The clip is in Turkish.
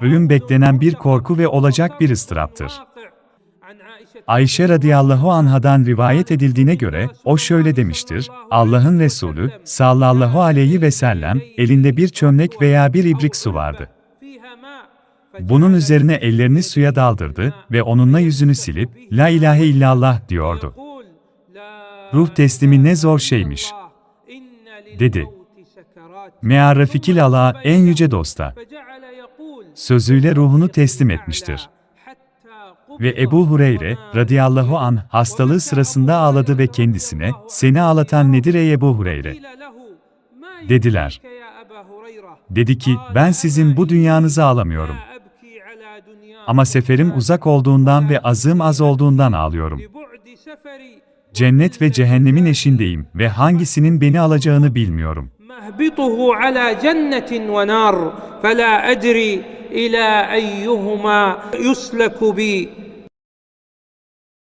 Ölüm beklenen bir korku ve olacak bir ıstıraptır. Ayşe radıyallahu anhadan rivayet edildiğine göre, o şöyle demiştir, Allah'ın Resulü, sallallahu aleyhi ve sellem, elinde bir çömlek veya bir ibrik su vardı. Bunun üzerine ellerini suya daldırdı ve onunla yüzünü silip, La ilahe illallah diyordu. Ruh teslimi ne zor şeymiş, dedi. Meğer Rafikil Allah'a en yüce dosta, sözüyle ruhunu teslim etmiştir. Ve Ebu Hureyre, radıyallahu an hastalığı sırasında ağladı ve kendisine, seni ağlatan nedir ey Ebu Hureyre? Dediler. Dedi ki, ben sizin bu dünyanızı ağlamıyorum. Ama seferim uzak olduğundan ve azığım az olduğundan ağlıyorum. Cennet ve cehennemin eşindeyim ve hangisinin beni alacağını bilmiyorum. مهبطه على جنة ونار فلا أدري إلى أيهما يسلك بي.